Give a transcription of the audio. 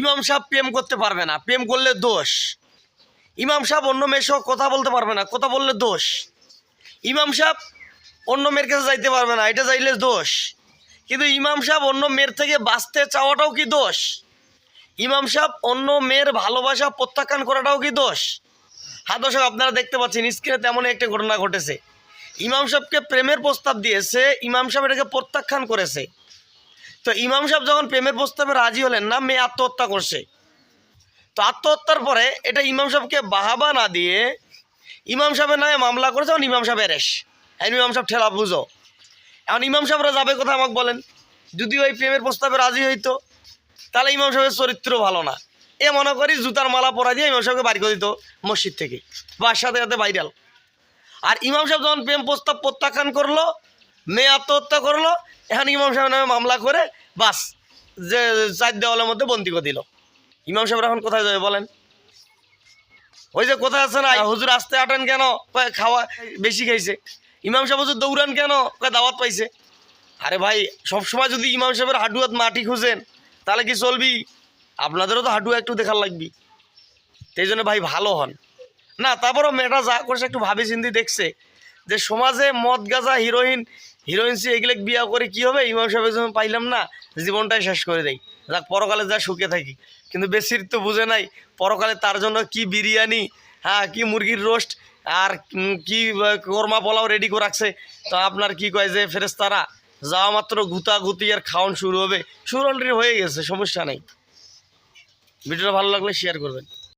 ইমাম সাহেব প্রেম করতে পারবে না, প্রেম করলে দোষ। ইমাম সাহেব অন্য মেয়ের সঙ্গে কথা বলতে পারবে না, কথা বললে দোষ। ইমাম সাহেব অন্য মেয়ের কাছে যাইতে পারবে না, এটা যাইলে দোষ। কিন্তু ইমাম সাহেব অন্য মেয়ের থেকে বাঁচতে চাওয়াটাও কি দোষ? ইমাম সাহেব অন্য মেয়ের ভালোবাসা প্রত্যাখ্যান করাটাও কি দোষ? হ্যাঁ দর্শক, আপনারা দেখতে পাচ্ছেন স্ক্রিনে তেমন একটা ঘটনা ঘটেছে। ইমাম সাহেবকে প্রেমের প্রস্তাব দিয়েছে, ইমাম সাহেব এটাকে প্রত্যাখ্যান করেছে। তো ইমাম সাহেব যখন প্রেমের প্রস্তাবে রাজি হলেন না, মেয়ে আত্মহত্যা করছে। তো আত্মহত্যার পরে এটা ইমাম সাহেবকে বাহাবা না দিয়ে ইমাম সাহেবের নামে মামলা করেছে, এখন ইমাম সাহেব এরেস এখন ইমাম সাহেব ঠেলা বুঝো। এখন ইমাম সাহেবরা যাবে কোথায় আমাকে বলেন? যদি ওই প্রেমের প্রস্তাবে রাজি হইতো, তাহলে ইমাম সাহেবের চরিত্র ভালো না। এ মনে করি জুতার মালা পরা দিয়ে ইমাম সাহেবকে বাড়ি করে দিত মসজিদ থেকে। বা সাথে সাথে ভাইরাল আর ইমাম সাহেব যখন প্রেম প্রস্তাব প্রত্যাখ্যান করল, মেয়ে আত্মহত্যা করল, এখন ইমাম সাহেবের নামে মামলা করে বাস, যে চার দেওয়ালের মধ্যে বন্দি করে দিল। ইমাম সাহেব এখন কোথায় যাবে বলেন? ওই যে কোথায় আছে না হুজুর আসতে আটেন কেন? খাওয়া বেশি খাইছে। ইমাম সাহেব হুজুর দৌড়ান কেন? দাওয়াত পাইছে। আরে ভাই, সবসময় যদি ইমাম সাহেবের হাডুয়াত মাটি খুঁজেন, তাহলে কি চলবি? আপনাদেরও তো হাডুয়া একটু দেখার লাগবি। সেই জন্য ভাই ভালো হন। না, তারপরও মেয়েটা যা করছে একটু ভাবি চিন্তি দেখছে যে সমাজে মদ গাঁজা, হিরোইন হিরোইনসি এগুলো বিয়া করে কি হবে? ইমাম সাহেবের যখন পাইলাম না। জীবনটাই শেষ করে দেয় যাক, পরকালে যা সুখে থাকি। কিন্তু বেশির তো বুঝে নাই, পরকালে তার জন্য কি বিরিয়ানি হ্যাঁ কি মুরগির রোস্ট, আর কি কোরমা পোলাও রেডি করে রাখছে। তো আপনার কি কয় যে ফেরেস্তারা যাওয়া মাত্র গুতা গুতি আর খাওয়ান শুরু হবে। শুরু অলরেডি হয়ে গেছে, সমস্যা নেই। ভিডিওটা ভালো লাগলে শেয়ার করবেন।